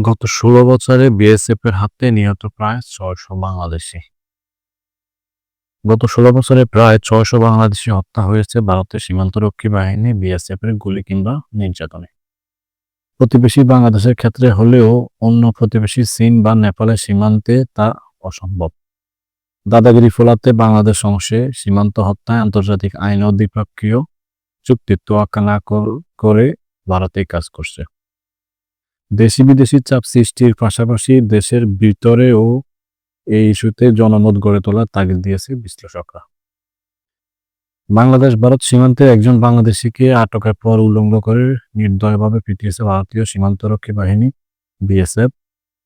গত ষোলো বছরে বিএসএফ এর হাতে নিহত প্রায় ছয়শো বাংলাদেশি। গত ষোলো বছরে প্রায় ছয়শো বাংলাদেশি হত্যা হয়েছে ভারতের সীমান্তরক্ষী বাহিনী বিএসএফ এর গুলি কিংবা নির্যাতনে। প্রতিবেশী বাংলাদেশের ক্ষেত্রে হলেও অন্য প্রতিবেশী চীন বা নেপালের সীমান্তে তা অসম্ভব। দাদাগিরি ফোলাতে বাংলাদেশ অংশে সীমান্ত হত্যায় আন্তর্জাতিক আইন ও দ্বিপক্ষীয় চুক্তির তোয়াক্কা না করে ভারতে কাজ করছে। দেশি বিদেশি চাপ সৃষ্টির পাশাপাশি দেশের ভিতরেও এই ইস্যুতে জনমত গড়ে তোলার তাগিদ দিয়েছে বিশ্লেষকরা। বাংলাদেশ, ভারত সীমান্তে একজন বাংলাদেশিকে আটকের পর উল্লঙ্ঘ করে নির্দয়ভাবে পিটিয়েছে ভারতীয় সীমান্তরক্ষী বাহিনী, বিএসএফ।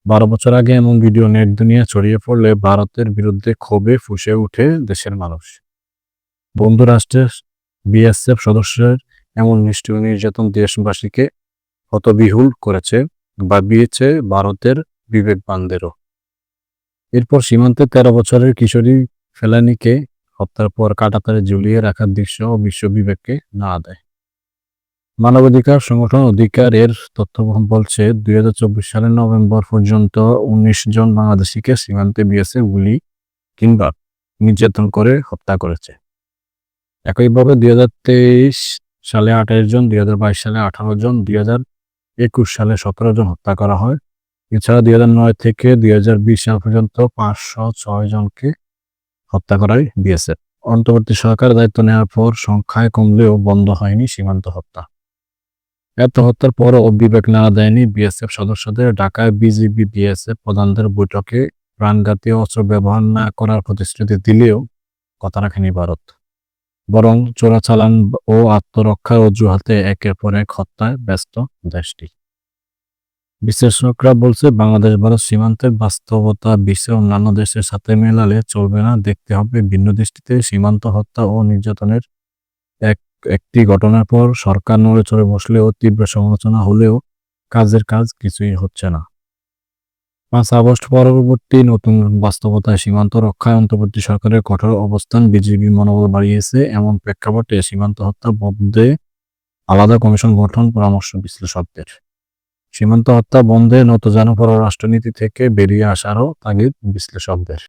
বারো বছর আগে এমন ভিডিও নেট দুনিয়া ছড়িয়ে পড়লে ভারতের বিরুদ্ধে ক্ষোভে ফুসে ওঠে দেশের মানুষ। বন্ধু রাষ্ট্রের বিএসএফ সদস্যের এমন নিষ্ঠুর নির্যাতন দেশবাসীকে হতবিহুল করেছে। বা দিয়েছে ভারতের বিবেক বিবেকবানদেরও এরপর সীমান্তে তেরো বছরের কিশোরী ফেলানিকে হত্যার পর কাটাতারে ঝুলিয়ে রাখার দৃশ্য বিশ্ব বিবেককে না দেয়। মানবাধিকার সংগঠন অধিকার এর তথ্য বলছে, দুই হাজার চব্বিশ সালের নভেম্বর পর্যন্ত উনিশ জন বাংলাদেশিকে সীমান্তে বিয়েছে গুলি কিংবা নির্যাতন করে হত্যা করেছে। একইভাবে দুই হাজার তেইশ সালে আঠাশ জন, দুই হাজার বাইশ সালে আঠারো জন, দুই হাজার একুশ সালে সতেরো জন হত্যা করা হয়। এছাড়া দুই হাজার নয় থেকে দুই হাজার বিশ সাল পর্যন্ত পাঁচশো ছয় জনকে হত্যা করায় বিএসএফ। অন্তর্বর্তী সরকার দায়িত্ব নেওয়ার পর সংখ্যায় কমলেও বন্ধ হয়নি সীমান্ত হত্যা। এত হত্যার পরও বিবেক না দেয়নি বিএসএফ সদস্যদের। ঢাকায় বিজিবি বিএসএফ প্রধানদের বৈঠকে প্রাণঘাতীয় অস্ত্র ব্যবহার না করার প্রতিশ্রুতি দিলেও কথা রাখেনি ভারত। বরং চোরাচালান ও আত্মরক্ষার অজুহাতে একের পর এক হত্যায় ব্যস্ত দেশটি। বিশ্লেষকরা বলছে, বাংলাদেশ ভারত সীমান্তের বাস্তবতা বিশ্বের অন্যান্য দেশের সাথে মেলালে চলবে না। দেখতে হবে, ভিন্ন দৃষ্টিতে সীমান্ত হত্যা ও নির্যাতনের এক, একটি ঘটনার পর সরকার নড়ে চড়ে বসলেও তীব্র সমালোচনা হলেও কাজের কাজ কিছুই হচ্ছে না। পাঁচ আগস্ট পরবর্তী নতুন বাস্তবতায় সীমান্ত রক্ষায় অন্তর্বর্তী সরকারের কঠোর অবস্থান বিজেপি মনোবল বাড়িয়েছে। এমন প্রেক্ষাপটে সীমান্ত হত্যা বন্ধে আলাদা কমিশন গঠন পরামর্শ বিশ্লেষকদের। সীমান্ত হত্যা বন্ধে নতজানু পররাষ্ট্রনীতি থেকে বেরিয়ে আসারও তাগিদ বিশ্লেষকদের।